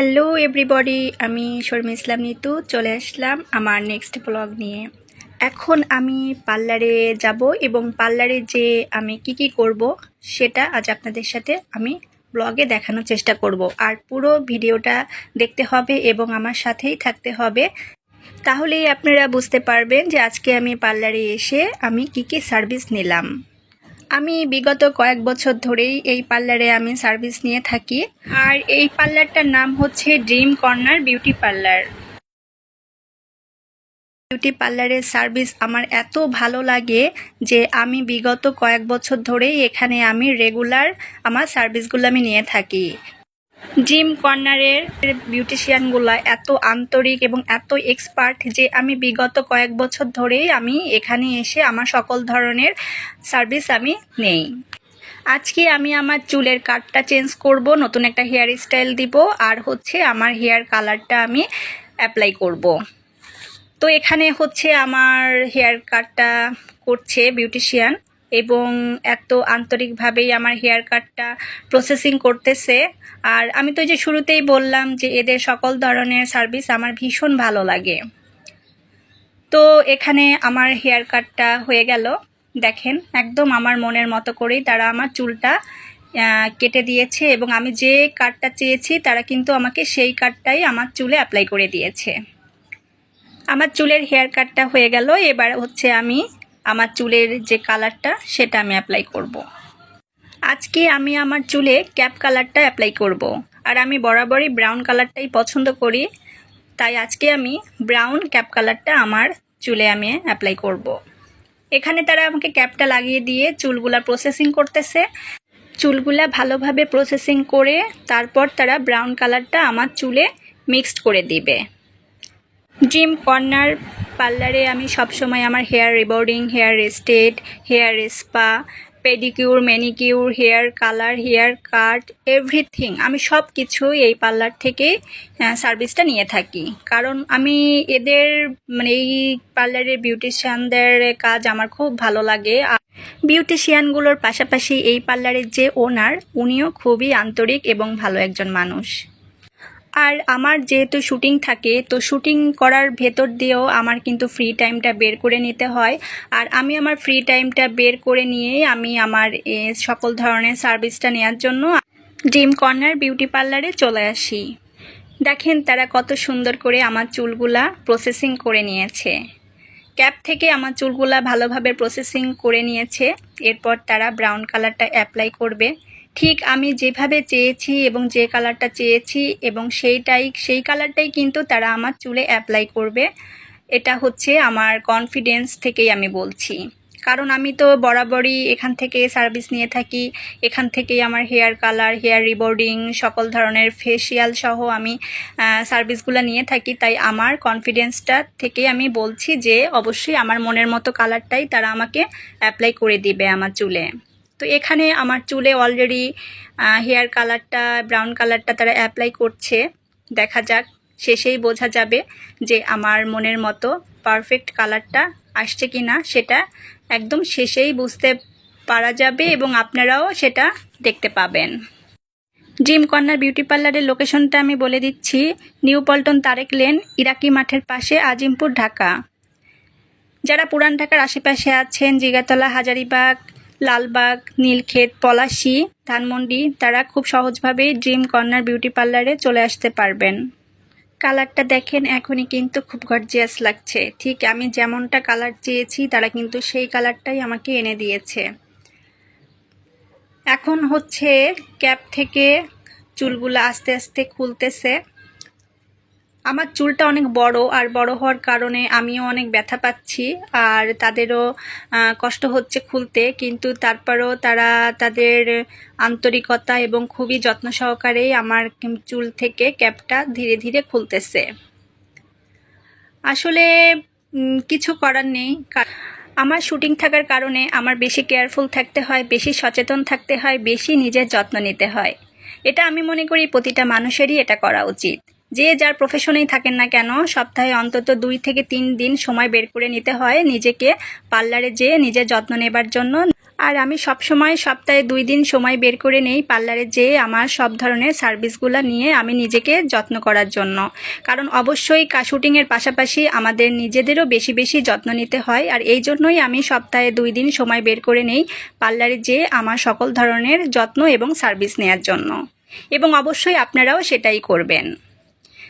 Hello everybody আমি শর্মি ইসলাম নিতু, চলে আসলাম আমার নেক্সট ব্লগ নিয়ে। এখন আমি পার্লারে যাব এবং পার্লারে যে আমি কি কি করব, সেটা আজ আপনাদের সাথে আমি ব্লগে দেখানোর চেষ্টা করব। আর পুরো ভিডিওটা দেখতে হবে এবং আমার সাথেই থাকতে হবে। তাহলেই আপনারা বুঝতে পারবেন যে আজকে আমি পার্লারে এসে আমি কি কি সার্ভিস নিলাম। আমি বিগত কয়েক বছর ধরেই এই পার্লারে আমি সার্ভিস নিয়ে থাকি। আর এই পার্লারটার নাম হচ্ছে dream corner beauty parlour. Beauty পার্লারের সার্ভিস আমার এত ভালো লাগে যে আমি বিগত কয়েক বছর ধরেই এখানে আমি রেগুলার আমার সার্ভিসগুলো আমি নিয়ে থাকি। জিম কর্নারের বিউটিশিয়ানগুলো এত আন্তরিক এবং এত এক্সপার্ট যে আমি বিগত কয়েক বছর ধরেই আমি এখানে এসে আমার সকল ধরনের সার্ভিস আমি নেই। আজকে আমি আমার চুলের কাটটা চেঞ্জ করব, নতুন একটা হেয়ার স্টাইল দিব, আর হচ্ছে আমার হেয়ার কালারটা আমি অ্যাপ্লাই করব। তো এখানে হচ্ছে আমার হেয়ার কাটটা করছে বিউটিশিয়ান এবং এত আন্তরিকভাবেই আমার হেয়ার কাটটা প্রসেসিং করতেছে। আর আমি তো যে শুরুতেই বললাম যে এদের সকল ধরনের সার্ভিস আমার ভীষণ ভালো লাগে। তো এখানে আমার হেয়ার কাটটা হয়ে গেল। দেখেন, একদম আমার মনের মতো করেই তারা আমার চুলটা কেটে দিয়েছে এবং আমি যে কাটটা চেয়েছি তারা কিন্তু আমাকে সেই কাটটাই আমার চুলে অ্যাপ্লাই করে দিয়েছে। আমার চুলের হেয়ার কাটটা হয়ে গেল। এবার হচ্ছে আমি আমার চুলের যে কালারটা, সেটা আমি অ্যাপ্লাই করব। আজকে আমি আমার চুলে ক্যাপ কালারটা অ্যাপ্লাই করব। আর আমি বরাবরই ব্রাউন কালারটাই পছন্দ করি তাই আজকে আমি ব্রাউন ক্যাপ কালারটা আমার চুলে আমি অ্যাপ্লাই করব। এখানে তারা আমাকে ক্যাপটা লাগিয়ে দিয়ে চুলগুলা প্রসেসিং করতেছে চুলগুলা ভালোভাবে প্রসেসিং করে তারপর তারা ব্রাউন কালারটা আমার চুলে মিক্সড করে দিবে জিম কর্নার পার্লারে আমি সবসময় আমার hair rebonding hair rested hair spa pedicure manicure hair colour hair cut everything আমি সব কিছুই এই পার্লার থেকে সার্ভিসটা নিয়ে থাকি। কারণ আমি এদের মানে এই পার্লারের বিউটিশিয়ানদের কাজ আমার খুব ভালো লাগে। আর বিউটিশিয়ানগুলোর পাশাপাশি এই পার্লারের যে ওনার উনিও খুবই আন্তরিক এবং ভালো একজন মানুষ। আর আমার যেহেতু শুটিং থাকে, তো শুটিং করার ভেতর দিয়েও আমার কিন্তু ফ্রি টাইমটা বের করে নিতে হয়। আর আমি আমার ফ্রি টাইমটা বের করে নিয়েই আমি আমার সকল ধরনের সার্ভিসটা নেওয়ার জন্য ড্রিম কর্নার বিউটি পার্লারে চলে আসি। দেখেন তারা কত সুন্দর করে আমার চুলগুলা প্রসেসিং করে নিয়েছে। ক্যাপ থেকে আমার চুলগুলা ভালোভাবে প্রসেসিং করে নিয়েছে। এরপর তারা ব্রাউন কালারটা অ্যাপ্লাই করবে। ঠিক আমি যেভাবে চেয়েছি এবং যে কালারটা চেয়েছি এবং সেইটাই, সেই কালারটাই কিন্তু তারা আমার চুলে অ্যাপ্লাই করবে। এটা হচ্ছে আমার কনফিডেন্স থেকেই আমি বলছি। কারণ আমি তো বরাবরই এখান থেকে সার্ভিস নিয়ে থাকি। এখান থেকেই আমার হেয়ার কালার হেয়ার রিবোর্ডিং সকল ধরনের ফেসিয়াল সহ আমি সার্ভিসগুলো নিয়ে থাকি। তাই আমার কনফিডেন্সটা থেকে আমি বলছি যে, অবশ্যই আমার মনের মতো কালারটাই তারা আমাকে অ্যাপ্লাই করে দিবে আমার চুলে। তো এখানে আমার চুলে অলরেডি হেয়ার কালারটা ব্রাউন কালারটা তারা অ্যাপ্লাই করছে। দেখা যাক, শেষেই বোঝা যাবে যে আমার মনের মতো পারফেক্ট কালারটা আসছে কি না সেটা একদম শেষেই বুঝতে পারা যাবে এবং আপনারাও সেটা দেখতে পাবেন। জিম কর্নার বিউটি পার্লারের লোকেশনটা আমি বলে দিচ্ছি। New Paltan Tarek lane Iraqi মাঠের পাশে আজিমপুর ঢাকা যারা পুরান ঢাকার আশেপাশে আছেন জিগাতলা হাজারিবাগ লালবাগ, নীলক্ষেত, পলাশি, ধানমন্ডি তারা খুব সহজভাবেই ড্রিম কর্নার বিউটি পার্লারে চলে আসতে পারবেন। কালারটা দেখেন, এখনই কিন্তু খুব গর্জিয়াস লাগছে। ঠিক আমি যেমনটা কালার চেয়েছি, তারা কিন্তু সেই কালারটাই আমাকে এনে দিয়েছে। এখন হচ্ছে ক্যাপ থেকে চুলগুলো আস্তে আস্তে খুলতেছে। আমার চুলটা অনেক বড় আর বড় হওয়ার কারণে আমিও অনেক ব্যথা পাচ্ছি আর তাদেরও কষ্ট হচ্ছে খুলতে। কিন্তু তারপরও তারা তাদের আন্তরিকতা এবং খুবই যত্ন সহকারেই আমার চুল থেকে ক্যাপটা ধীরে ধীরে খুলতেছে। আসলে কিছু করার নেই। আমার শুটিং থাকার কারণে আমার বেশি কেয়ারফুল থাকতে হয়, বেশি সচেতন থাকতে হয়, বেশি নিজের যত্ন নিতে হয়। এটা আমি মনে করি প্রতিটা মানুষেরই এটা করা উচিত। যে যার প্রফেশনেই থাকেন না কেন, সপ্তাহে অন্তত দুই থেকে তিন দিন সময় বের করে নিতে হয় নিজেকে পার্লারে যেয়ে নিজের যত্ন নেবার জন্য। আর আমি সব সময় সপ্তাহে দুই দিন সময় বের করে নেই পার্লারে যেয়ে আমার সব ধরনের সার্ভিসগুলো নিয়ে আমি নিজেকে যত্ন করার জন্য। কারণ অবশ্যই শুটিংয়ের পাশাপাশি আমাদের নিজেদেরও বেশি বেশি যত্ন নিতে হয়। আর এই জন্যই আমি সপ্তাহে দুই দিন সময় বের করে নেই পার্লারে যেয়ে আমার সকল ধরনের যত্ন এবং সার্ভিস নেওয়ার জন্য। এবং অবশ্যই আপনারাও সেটাই করবেন।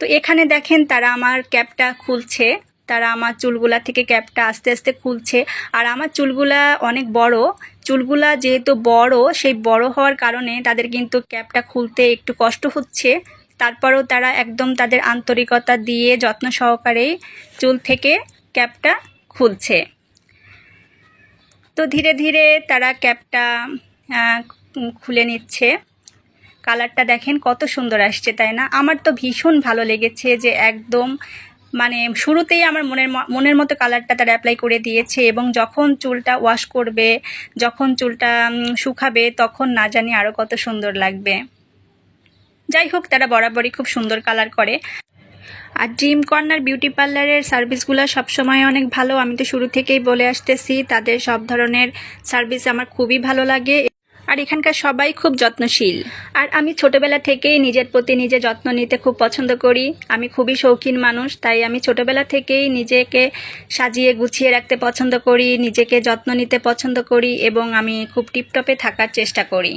তো এখানে দেখেন তারা আমার ক্যাপটা খুলছে, তারা আমার চুলগুলা থেকে ক্যাপটা আস্তে আস্তে খুলছে। আর আমার চুলগুলা অনেক বড়। চুলগুলা যেহেতু বড়, সেই বড় হওয়ার কারণে তাদের কিন্তু ক্যাপটা খুলতে একটু কষ্ট হচ্ছে। তারপরেও তারা একদম তাদের আন্তরিকতা দিয়ে যত্ন সহকারেই চুল থেকে ক্যাপটা খুলছে। তো ধীরে ধীরে তারা ক্যাপটা খুলে নিচ্ছে। কালারটা দেখেন কত সুন্দর আসছে, তাই না? আমার তো ভীষণ ভালো লেগেছে যে একদম মানে শুরুতেই আমার মনের মনের মতো কালারটা তারা অ্যাপ্লাই করে দিয়েছে এবং যখন চুলটা ওয়াশ করবে, যখন চুলটা শুকাবে, তখন না জানি আরও কত সুন্দর লাগবে। যাই হোক, তারা বরাবরই খুব সুন্দর কালার করে। আর ড্রিম কর্নার বিউটি পার্লারের সার্ভিসগুলো সবসময় অনেক ভালো। আমি তো শুরু থেকেই বলে আসতেছি, তাদের সব ধরনের সার্ভিস আমার খুবই ভালো লাগে। আর এখানকার সবাই খুব যত্নশীল। আর আমি ছোটবেলা থেকেই নিজের প্রতি নিজে যত্ন নিতে খুব পছন্দ করি। আমি খুবই শৌখিন মানুষ, তাই আমি ছোটবেলা থেকেই নিজেকে সাজিয়ে গুছিয়ে রাখতে পছন্দ করি, নিজেকে যত্ন নিতে পছন্দ করি এবং আমি খুব টিপটপে থাকার চেষ্টা করি।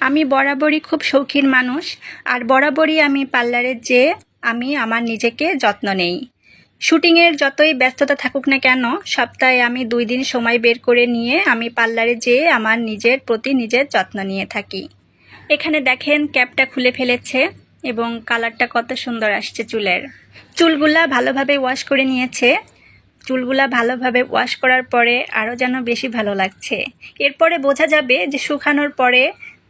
আমি বরাবরই খুব শৌখিন মানুষ, আর বরাবরই আমি পার্লারে যেয়ে আমি আমার নিজেকে যত্ন নেই। শুটিংয়ের যতই ব্যস্ততা থাকুক না কেন, সপ্তাহে আমি দুই দিন সময় বের করে নিয়ে আমি পার্লারে যেয়ে আমার নিজের প্রতি নিজের যত্ন নিয়ে থাকি। এখানে দেখেন ক্যাপটা খুলে ফেলেছে এবং কালারটা কত সুন্দর আসছে চুলের। চুলগুলা ভালোভাবে ওয়াশ করে নিয়েছে। চুলগুলা ভালোভাবে ওয়াশ করার পরে আরও যেন বেশি ভালো লাগছে। এরপরে বোঝা যাবে যে শুকানোর পরে,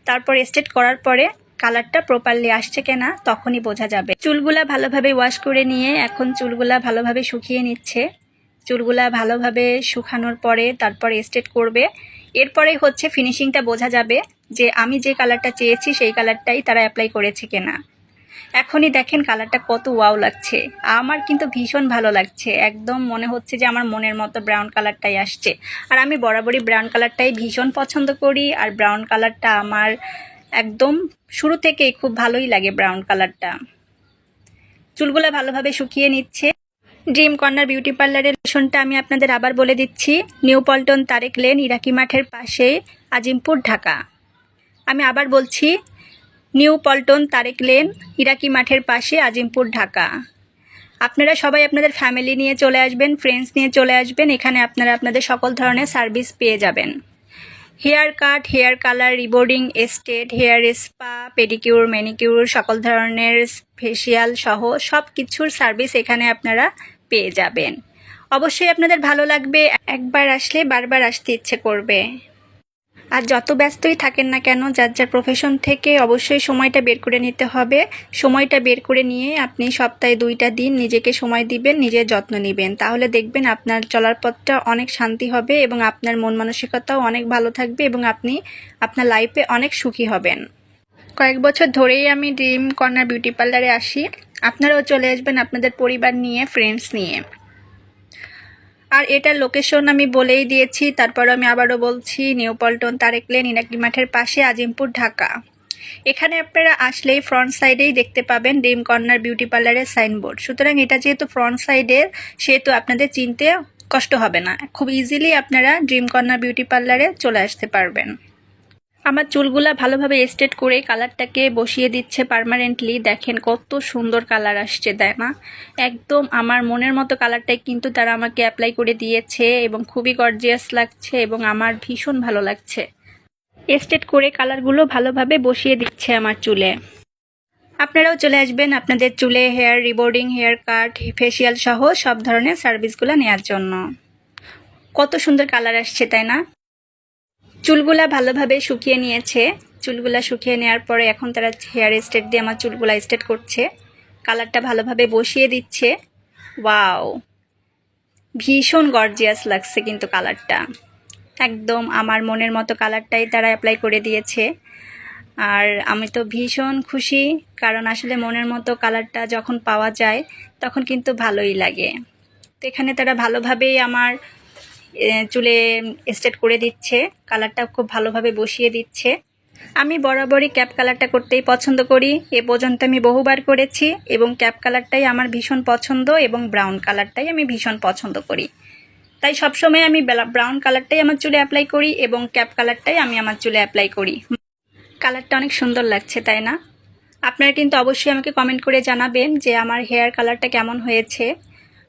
তারপর স্টেট করার পরে কালারটা প্রপারলি আসছে কিনা তখনই বোঝা যাবে। চুলগুলা ভালোভাবে ওয়াশ করে নিয়ে এখন চুলগুলা ভালোভাবে শুকিয়ে নিচ্ছে। চুলগুলা ভালোভাবে শুকানোর পরে তারপর স্ট্রেট করবে। এরপরে হচ্ছে ফিনিশিংটা বোঝা যাবে যে আমি যে কালারটা চেয়েছি সেই কালারটাই তারা অ্যাপ্লাই করেছে কিনা। এখনই দেখেন কালারটা কত ওয়াও লাগছে। আমার কিন্তু ভীষণ ভালো লাগছে। একদম মনে হচ্ছে যে আমার মনের মতো ব্রাউন কালারটাই আসছে। আর আমি বরাবরই ব্রাউন কালারটাই ভীষণ পছন্দ করি। আর ব্রাউন কালারটা আমার একদম শুরু থেকেই খুব ভালোই লাগে ব্রাউন কালারটা চুলগুলো ভালোভাবে শুকিয়ে নিচ্ছে। ড্রিম কর্নার বিউটি পার্লারের লোকেশনটা আমি আপনাদের আবার বলে দিচ্ছি। New Paltan Tarek lane Iraqi মাঠের পাশে, আজিমপুর, ঢাকা। আমি আবার বলছি new Paltan Tarek lane Iraqi মাঠের পাশে, আজিমপুর, ঢাকা। আপনারা সবাই আপনাদের ফ্যামিলি নিয়ে চলে আসবেন ফ্রেন্ডস নিয়ে চলে আসবেন। এখানে আপনারা আপনাদের সকল ধরনের সার্ভিস পেয়ে যাবেন। Hair cut, hair colour, rebonding, estate, hair spa, pedicure, manicure, সকল ধরনের ফেসিয়াল সহ সব কিছুর সার্ভিস এখানে আপনারা পেয়ে যাবেন। অবশ্যই আপনাদের ভালো লাগবে। একবার আসলে বারবার আসতে ইচ্ছে করবে। আর যত ব্যস্তই থাকেন না কেন, যার যার প্রফেশন থেকে অবশ্যই সময়টা বের করে নিতে হবে। সময়টা বের করে নিয়ে আপনি সপ্তাহে দুইটা দিন নিজেকে সময় দিবেন, নিজের যত্ন নেবেন। তাহলে দেখবেন আপনার চলার পথটা অনেক শান্তি হবে এবং আপনার মন মানসিকতাও অনেক ভালো থাকবে এবং আপনি আপনার লাইফে অনেক সুখী হবেন। কয়েক বছর ধরেই আমি ড্রিম কর্নার বিউটি পার্লারে আসি। আপনারাও চলে আসবেন আপনাদের পরিবার নিয়ে ফ্রেন্ডস নিয়ে। আর এটার লোকেশন আমি বলেই দিয়েছি তারপর আমি আবারও বলছি new Paltan Tarek lane Iraqi মাঠের পাশে আজিমপুর ঢাকা এখানে আপনারা আসলেই ফ্রন্ট সাইডেই দেখতে পাবেন ড্রিম কর্নার বিউটি পার্লারের সাইনবোর্ড সুতরাং এটা যেহেতু ফ্রন্ট সাইডের সেহেতু আপনাদের চিনতে কষ্ট হবে না। খুব ইজিলি আপনারা ড্রিম কর্নার বিউটি পার্লারে চলে আসতে পারবেন। আমার চুলগুলা ভালোভাবে স্ট্রেট করে কালারটাকে বসিয়ে দিচ্ছে পার্মানেন্টলি দেখেন কত সুন্দর কালার আসছে তাই না একদম আমার মনের মতো কালারটাই কিন্তু তারা আমাকে অ্যাপ্লাই করে দিয়েছে এবং খুবই গর্জিয়াস লাগছে এবং আমার ভীষণ ভালো লাগছে। স্ট্রেট করে কালারগুলো ভালোভাবে বসিয়ে দিচ্ছে আমার চুলে। আপনারাও চলে আসবেন আপনাদের চুলে hair rebonding hair cut facial সহ সব ধরনের সার্ভিসগুলো নেওয়ার জন্য। কত সুন্দর কালার আসছে, তাই না? চুলগুলা ভালোভাবে শুকিয়ে নিয়েছে। চুলগুলা শুকিয়ে নেওয়ার পরে এখন তারা হেয়ার স্টেট দিয়ে আমার চুলগুলা স্টেট করছে। কালারটা ভালোভাবে বসিয়ে দিচ্ছে। ওয়াও ভীষণ গর্জিয়াস লাগছে কিন্তু কালারটা একদম আমার মনের মতো কালারটাই তারা অ্যাপ্লাই করে দিয়েছে। আর আমি তো ভীষণ খুশি, কারণ আসলে মনের মতো কালারটা যখন পাওয়া যায়, তখন কিন্তু ভালোই লাগে। তো এখানে তারা ভালোভাবেই আমার চুলে স্টেট করে দিচ্ছে, কালারটা খুব ভালোভাবে বসিয়ে দিচ্ছে। আমি বরাবরই ক্যাপ কালারটা করতেই পছন্দ করি। এ পর্যন্ত আমি বহুবার করেছি এবং ক্যাপ কালারটাই আমার ভীষণ পছন্দ এবং ব্রাউন কালারটাই আমি ভীষণ পছন্দ করি। তাই সবসময় আমি ব্রাউন কালারটাই আমার চুলে অ্যাপ্লাই করি এবং ক্যাপ কালারটাই আমি আমার চুলে অ্যাপ্লাই করি। কালারটা অনেক সুন্দর লাগছে, তাই না? আপনারা কিন্তু অবশ্যই আমাকে কমেন্ট করে জানাবেন যে আমার হেয়ার কালারটা কেমন হয়েছে।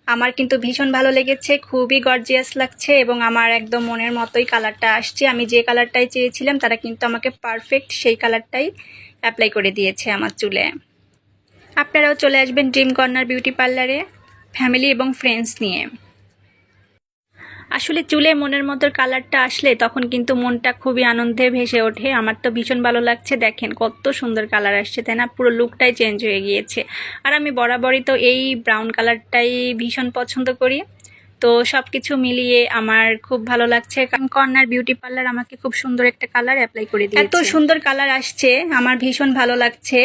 আমার কিন্তু ভীষণ ভালো লেগেছে, খুবই গর্জিয়াস লাগছে এবং আমার একদম মনের মতোই কালারটা আসছে। আমি যে কালারটাই চেয়েছিলাম, তারা কিন্তু আমাকে পারফেক্ট সেই কালারটাই অ্যাপ্লাই করে দিয়েছে আমার চুলে। আপনারাও চলে আসবেন ড্রিম কর্নার বিউটি পার্লারে ফ্যামিলি এবং ফ্রেন্ডস নিয়ে। আসলে চুলে মনের মতো কালারটা আসলে তখন কিন্তু মনটা খুবই আনন্দে ভেসে ওঠে। আমার তো ভীষণ ভালো লাগছে, দেখেন কত সুন্দর কালার আসছে, তাই না? পুরো লুকটাই চেঞ্জ হয়ে গিয়েছে। আর আমি বরাবরই তো এই ব্রাউন কালারটাই ভীষণ পছন্দ করি। তো সব কিছু মিলিয়ে আমার খুব ভালো লাগছে। কারণ কর্নার বিউটি পার্লার আমাকে খুব সুন্দর একটা কালার অ্যাপ্লাই করে দিয়েছে। এত সুন্দর কালার আসছে, আমার ভীষণ ভালো লাগছে।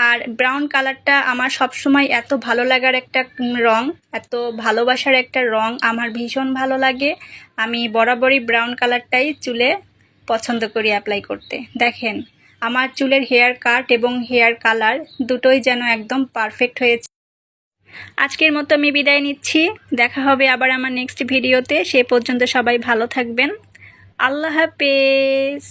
আর ব্রাউন কালারটা আমার সবসময় এত ভালো লাগার একটা রং, এত ভালোবাসার একটা রং আমার ভীষণ ভালো লাগে। আমি বরাবরই ব্রাউন কালারটাই চুলে পছন্দ করি অ্যাপ্লাই করতে। দেখেন, আমার চুলের হেয়ার কাট এবং হেয়ার কালার দুটোই যেন একদম পারফেক্ট হয়েছে। আজকের মতো আমি বিদায় নিচ্ছি। দেখা হবে আবার আমার নেক্সট ভিডিওতে সে পর্যন্ত সবাই ভালো থাকবেন। আল্লাহ হাফেজ।